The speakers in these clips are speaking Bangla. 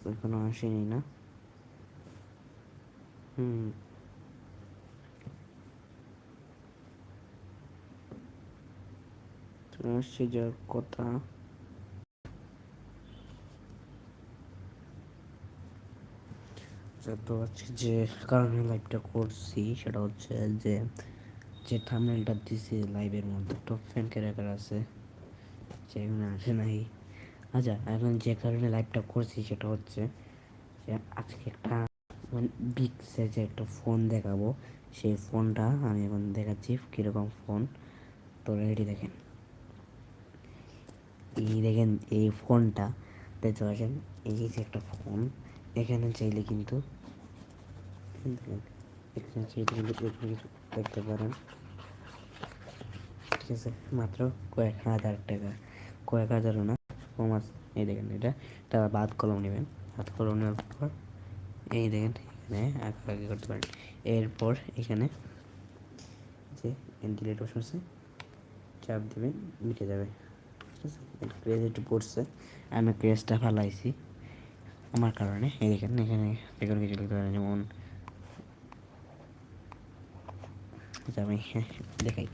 এখনও আসেনি না? হুম। আসছে যার কথা। আচ্ছা, তো আজকে যে কারণে লাইভটা করছি সেটা হচ্ছে যে যে থামনেলটা দিছি লাইভের মধ্যে টপ ফ্যান ক্যারেক্টার আছে সেখানে আসে নাই। আচ্ছা এখন যে কারণে লাইভটা করছি সেটা হচ্ছে যে আজকে একটা মানে বিগ সাইজের একটা ফোন দেখাবো। সেই ফোনটা আমি এখন দেখাচ্ছি কীরকম ফোন তো রেডি দেখেন। এই দেখেন, এই ফোনটা দেখতে পাচ্ছেন? এই যে একটা ফোন এখানে চাইলে কিন্তু এখানে চাইলে কিন্তু দেখতে পারেন। ঠিক আছে, মাত্র কয়েক হাজার টাকা, কয়েক হাজারও না কম আছে এই দেখেন এটা। এটা বাদ কলম নেবেন। হাত কলম নেওয়ার পর, এই দেখেন, এখানে আঁকাআঁকি করতে পারেন। এরপর এখানে যে ডিলেট অপশন আছে, চাপ দেবেন, মিটে যাবে। ঠিক আছে? ক্রেজ একটু পড়ছে আমি ক্রেজটা ফালাইছি আমার কারণে। এই দেখেন, এখানে বেকার কিছু লিখতে পারেন, যেমন আমি দেখাই।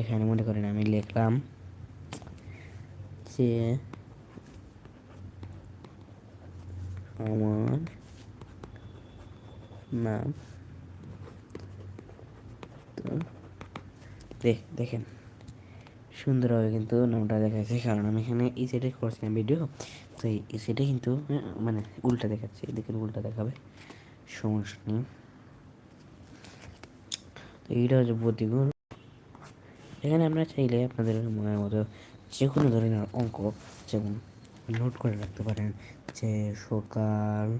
এখানে মনে করেন আমি লিখলাম যে আমার নাম তো দেখ দেখেন সুন্দরভাবে কিন্তু নামটা দেখাচ্ছে, কারণ আমি এখানে সাইডে করছিলাম ভিডিও তো এই সাইডে কিন্তু মানে উল্টা দেখাচ্ছে এদিকে উল্টা দেখাবে। সমস্যা নেই। তো এইটা হচ্ছে প্রতিকূল। এখানে আমরা চাইলে আপনাদের মনের মতো যে কোনো ধরনের অঙ্ক, যেমন নোট করে রাখতে পারেন যে সকাল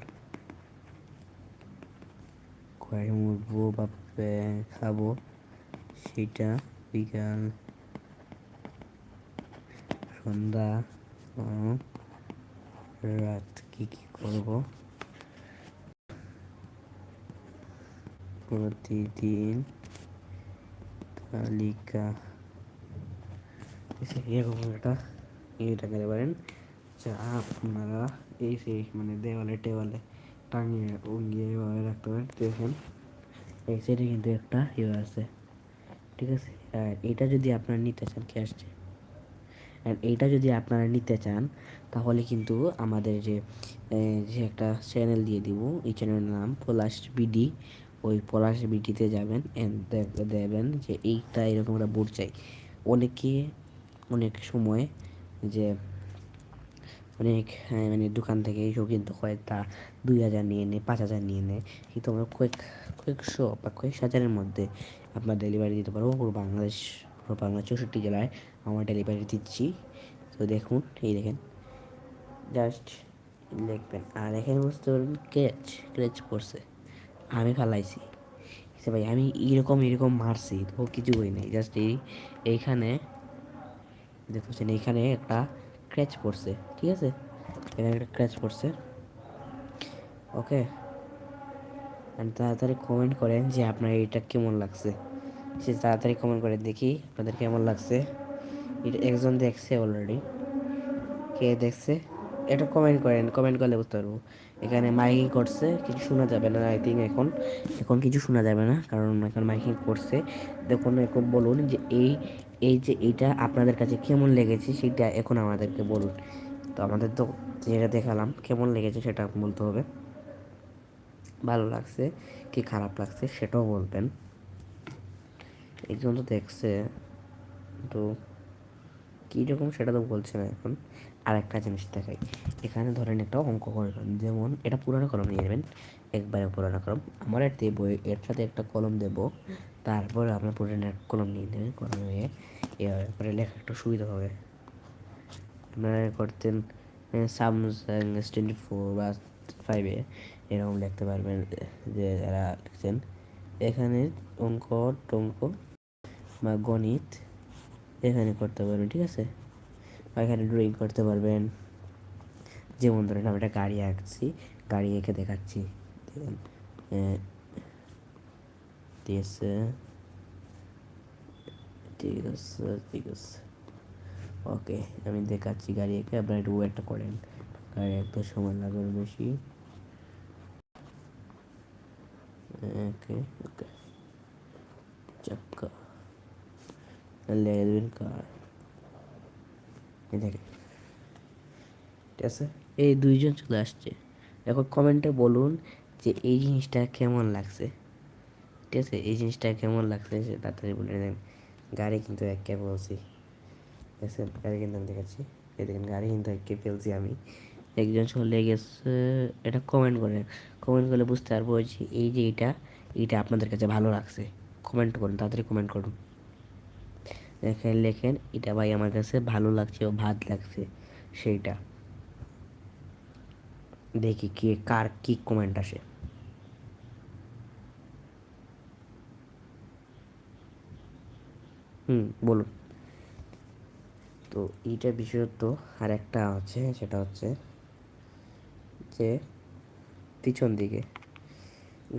কয়ে উঠবো বা খাব, সেটা বিকাল, সন্ধ্যা রাত কি কি করব? প্রতিদিন তালিকা। এরকম একটা এটা করতে পারেন। যা আপনারা এই সেই মানে দেওয়ালে টেওয়ালে টাঙিয়ে উঙ্গিয়ে এভাবে রাখতে পারেন দেখেন এই সাইডে কিন্তু একটা ইয়ে আছে, ঠিক আছে? আর এটা যদি আপনারা নিতে চান কি আসছে আর এইটা যদি আপনারা নিতে চান, তাহলে কিন্তু আমাদের যে যে একটা চ্যানেল দিয়ে দিব, এই চ্যানেলের নাম পলাশ বিডি। ওই পলাশ বিডিতে যাবেন দেবেন যে এইটা এরকম একটা বোর্ড চাই। অনেকে অনেক সময় যে অনেক হ্যাঁ, মানে দোকান থেকে এসব কিন্তু কয়েকটা দুই হাজার নিয়ে নেয় পাঁচ হাজার নিয়ে নেয় কিন্তু আমরা কয়েক কয়েকশো বা কয়েক হাজারের মধ্যে আপনার ডেলিভারি দিতে পারব। পুরো বাংলাদেশ পুরো বাংলা চৌষট্টি জেলায় আমরা ডেলিভারি দিচ্ছি। তো দেখুন এই দেখেন। জাস্ট দেখবেন। আর এখানে বুঝতে পারবেন ক্রেচ ক্রেচ পড়ছে আমি ফালাইছি। সে ভাই আমি এরকম এরকম মারছি তো কিছু হই নাই। জাস্ট এই এইখানে দেখতেছেন এইখানে একটা ক্র্যাচ পড়ছে ঠিক আছে? এখানে একটা ক্র্যাচ পড়ছে ওকে তাড়াতাড়ি কমেন্ট করেন যে আপনার এটা কেমন লাগছে। সে তাড়াতাড়ি কমেন্ট করে দেখি আপনাদের কেমন লাগছে। এটা একজন দেখছে অলরেডি কে দেখছে? এটা কমেন্ট করেন কমেন্ট করলে বুঝতে পারব। এখানে মাইকিং করছে, কিছু শোনা যাবে না আই থিঙ্ক এখন। এখন কিছু শোনা যাবে না, কারণ এখন মাইকিং করছে। দেখুন, এখন বলুন যে এই এই যে এটা আপনাদের কাছে কেমন লেগেছে সেটা এখন আমাদেরকে বলুন। তো আমাদের তো যেটা দেখালাম, কেমন লেগেছে সেটা বলতে হবে। ভালো লাগছে কি খারাপ লাগছে সেটাও বলবেন। একজন তো দেখছে, তো কীরকম সেটা তো বলছে না এখন। আর একটা জিনিস দেখাই। এখানে ধরেন একটা অঙ্ক করবেন যেমন এটা পুরানো কলম নিয়ে নেবেন, একবারে পুরানো কলম। আমার এর দেবো, এর সাথে একটা কলম দেবো। তারপরে আপনার পুরানো কলম নিয়ে নেবেন, কলম নিয়ে। এভাবে করে লেখা একটু সুবিধা হবে। আপনারা করতেন স্যামসাং এস টোয়েন্টি ফোর বা ফাইভে এরকম লিখতে পারবেন, যে যারা লিখছেন। এখানে অঙ্ক, টঙ্ক বা গণিত এখানে করতে পারবেন, ঠিক আছে? এখানে ড্রয়িং করতে পারবেন। যেমন ধরেন আমি একটা গাড়ি আঁকছি, গাড়ি এঁকে দেখাচ্ছি। ঠিক আছে ঠিক আছে ঠিক আছে। ওকে, আমি দেখাচ্ছি গাড়ি এঁকে, আপনারা একটু ওয়েটটা করেন। গাড়ি একটু সময় লাগবে বেশি। ওকে ওকে চাক্কা লেগে দেবেন কার? দেখেন ঠিক আছে? এই দুইজন চলে আসছে। এখন কমেন্টে বলুন যে এই জিনিসটা কেমন লাগছে। ঠিক আছে? এই জিনিসটা কেমন লাগছে তাড়াতাড়ি বলে দেন। গাড়ি কিন্তু একে বলছি ঠিক আছে? গাড়ি কিন্তু আমি দেখাচ্ছি। এই দেখেন, গাড়ি কিন্তু একে ফেলছি আমি। একজন চলে গেছে, এটা কমেন্ট করেন কমেন্ট করলে বুঝতে পারব যে এই যে এটা এটা আপনাদের কাছে ভালো লাগছে। কমেন্ট করুন, তাড়াতাড়ি কমেন্ট করুন। লেখেন লেখেন, এটা ভাই আমার কাছে ভালো লাগছে ও ভাত লাগছে। সেইটা। দেখি কে, কার কি কমেন্ট আসে। হুম, বলুন। তো এইটা বিশেষত আর একটা হচ্ছে সেটা হচ্ছে যে পিছন দিকে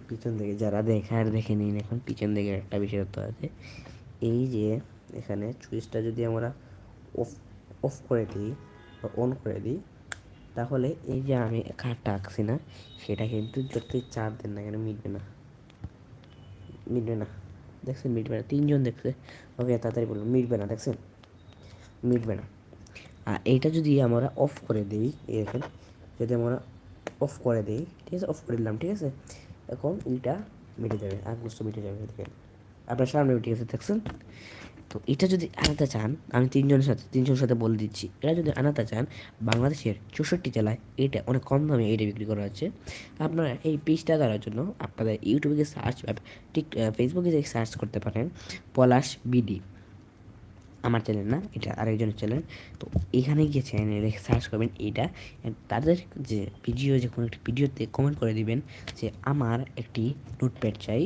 পিছন দিকে যারা দেখে আর দেখে নিন, এখন পিছন দিকে একটা বিশেষত্ব আছে। এই যে এখানে সুইচটা যদি আমরা অফ অফ করে দিই বা অন করে দিই, তাহলে এই যে আমি কার্ডটা আঁকছি না, সেটা কিন্তু যতই চাপ দেন না কেন মিটবে না। মিটবে না। দেখছেন মিটবে না। তিনজন দেখছে। ওকে, তাড়াতাড়ি বলুন, মিটবে না, দেখছেন? মিটবে না। আর এইটা যদি আমরা অফ করে দিই দেখেন, যদি আমরা অফ করে দিই, ঠিক আছে অফ করে দিলাম, ঠিক আছে? এখন এইটা মিটে যাবে আগস্ট মিটে যাবে, দেখেন। আপনার সামনে ঠিক আছে দেখছেন? তো এটা যদি আনাতে চান, আমি তিনজনের সাথে তিনজনের সাথে বলে দিচ্ছি এটা যদি আনাতে চান, বাংলাদেশের চৌষট্টি জেলায় এটা অনেক কম দামে এইটা বিক্রি করা হচ্ছে। আপনারা এই পিসটা করার জন্য আপনাদের ইউটিউবে গিয়ে সার্চ ঠিক ফেসবুকে যে সার্চ করতে পারেন, পলাশ বিডি। আমার চ্যানেল না, এটা আরেকজনের চ্যানেল তো এখানে গিয়ে চ্যানেলে সার্চ করবেন and তাদের যে ভিডিও যে কোনো একটি ভিডিওতে কমেন্ট করে দিবেন যে, আমার একটি নোটপ্যাড চাই।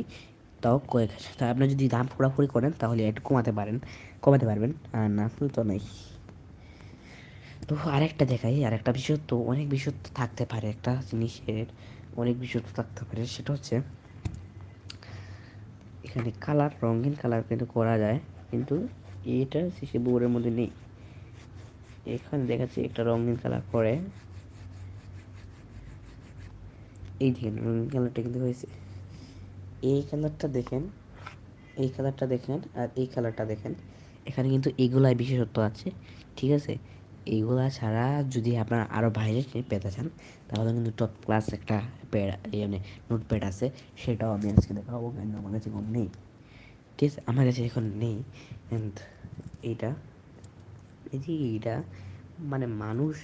তাও কয়েক হাজার। তা আপনি যদি দাম পুরোপুরি করেন, তাহলে একটু কমাতে পারেন, কমাতে পারবেন। আর না তো নাই। তো আরেকটা দেখাই, আরেকটা বিশেষত্ব, অনেক বিশেষত্ব থাকতে পারে একটা জিনিসের, অনেক বিশেষত্ব থাকতে পারে। সেটা হচ্ছে, এখানে কালার, রঙিন কালার কিন্তু করা যায়, কিন্তু এটা সিসি বোর্ডের মধ্যে নেই। এখানে দেখাচ্ছি একটা রঙিন কালার করে এই দেখেন, রঙিন কালারটা কিন্তু হয়েছে। এই কালারটা দেখেন, এই কালারটা দেখেন আর এই কালারটা দেখেন। এখানে কিন্তু এগুলাই বিশেষত্ব আছে, ঠিক আছে? এইগুলা ছাড়া যদি আপনারা আরও বাইরে পেতে চান, তাহলে কিন্তু টপ ক্লাস একটা প্যাড মানে নোট প্যাড আছে, সেটাও আমি আজকে দেখাবো কিন্তু আমার কাছে এখন নেই। ঠিক আছে? আমার কাছে এখন নেই। এইটা, এই যে এইটা মানে মানুষ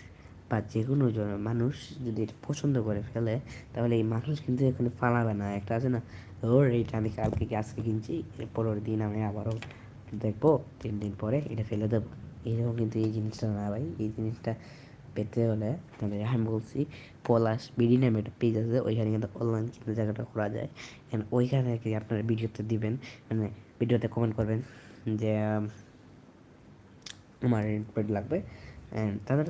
বা যে কোনো মানুষ যদি এটা পছন্দ করে ফেলে, তাহলে এই মানুষ কিন্তু এখানে ফালাবে না। একটা আছে না ওর এইটা আমি কালকে আজকে কিনছি পরের দিন আমি আবারও দেখব, তিন দিন পরে এটা ফেলে দেবো। এইরকম কিন্তু এই জিনিসটা না ভাই, এই জিনিসটা পেতে হলে মানে আমি বলছি, পলাশ বিডি নামে একটা পেজ আছে, ওইখানে কিন্তু অনলাইন কিন্তু জায়গাটা করা যায়। অ্যান্ড ওইখানে কি আপনারা ভিডিওতে দিবেন মানে ভিডিওতে কমেন্ট করবেন যে আমার ইনপুট লাগবে। অ্যান্ড তাদের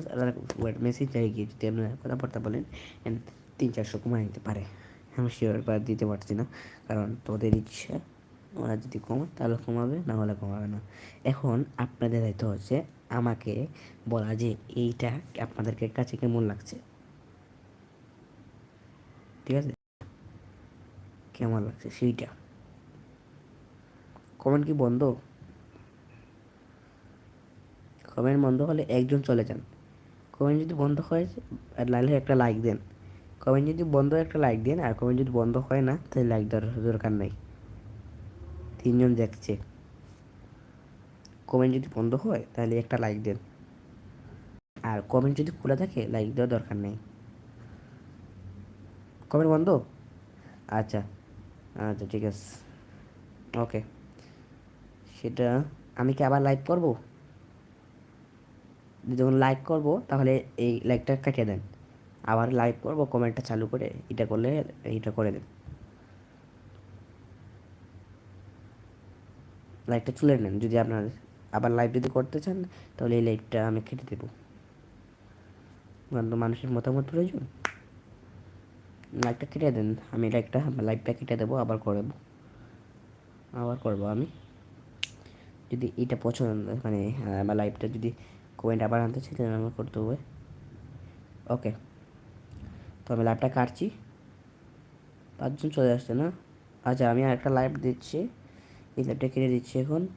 মেসেজ যায় গিয়ে যদি আপনারা কথাবার্তা বলেন অ্যান্ড তিন চারশো কমায় নিতে পারে। আমি শিওর বা দিতে পারছি না। কারণ তোদের ইচ্ছা, ওরা যদি কমায় তাহলে কমাবে না হলে কমাবে না। এখন আপনাদের দায়িত্ব হচ্ছে আমাকে বলা যে এইটা আপনাদেরকে কাছে কেমন লাগছে? ঠিক আছে? কেমন লাগছে সেইটা? কমেন্ট কি বন্ধ? কমেন্ট বন্ধ হলে একজন চলে যান। কমেন্ট যদি বন্ধ হয় আর লাইলে একটা লাইক দেন। কমেন্ট যদি বন্ধ একটা লাইক দেন আর কমেন্ট যদি বন্ধ হয় না, তাহলে লাইক দেওয়ার দরকার নেই। তিনজন দেখছে কমেন্ট যদি বন্ধ হয়, তাহলে একটা লাইক দেন। আর কমেন্ট যদি খোলা থাকে লাইক দেওয়ার দরকার নেই। কমেন্ট বন্ধ? আচ্ছা। আচ্ছা ঠিক আছে। ওকে সেটা আমি কি আবার লাইক করব? যখন লাইক করব, তাহলে এই লাইকটা কাটিয়ে দেন। আবার লাইক করব কমেন্টটা চালু করে এটা করলে এইটা করে দেন লাইটটা তুলে নেন, যদি আপনার আবার লাইভ যদি করতে চান, তাহলে এই লাইভটা আমি কেটে দেবো। কারণ তো মানুষের মতামত প্রয়োজন? লাইটটা কেটে দেন, আমি লাইটটা লাইভটা কেটে দেবো, আবার করব আবার করব আমি। যদি এটা পছন্দ মানে আমার লাইভটা যদি কমেন্ট আবার আনতে চাই, তাহলে আমার করতে হবে। ওকে আমি লাইভটা কাটছি। পাঁচজন চলে আসছে না? আচ্ছা আমি আর একটা লাইভ দিচ্ছি। এই লাইভটা কেটে দিচ্ছি এখন।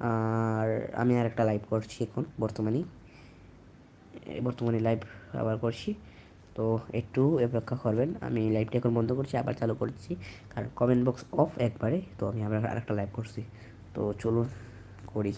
আর আমি আর একটা লাইভ করছি এখন বর্তমানে বর্তমানে লাইভ আবার করছি। তো একটু অপেক্ষা করবেন। আমি লাইভটা এখন বন্ধ করছি, আবার চালু করছি। কারণ কমেন্ট বক্স অফ একবারে। তো আমি আবার আরেকটা লাইভ করছি। তো চলুন, করি।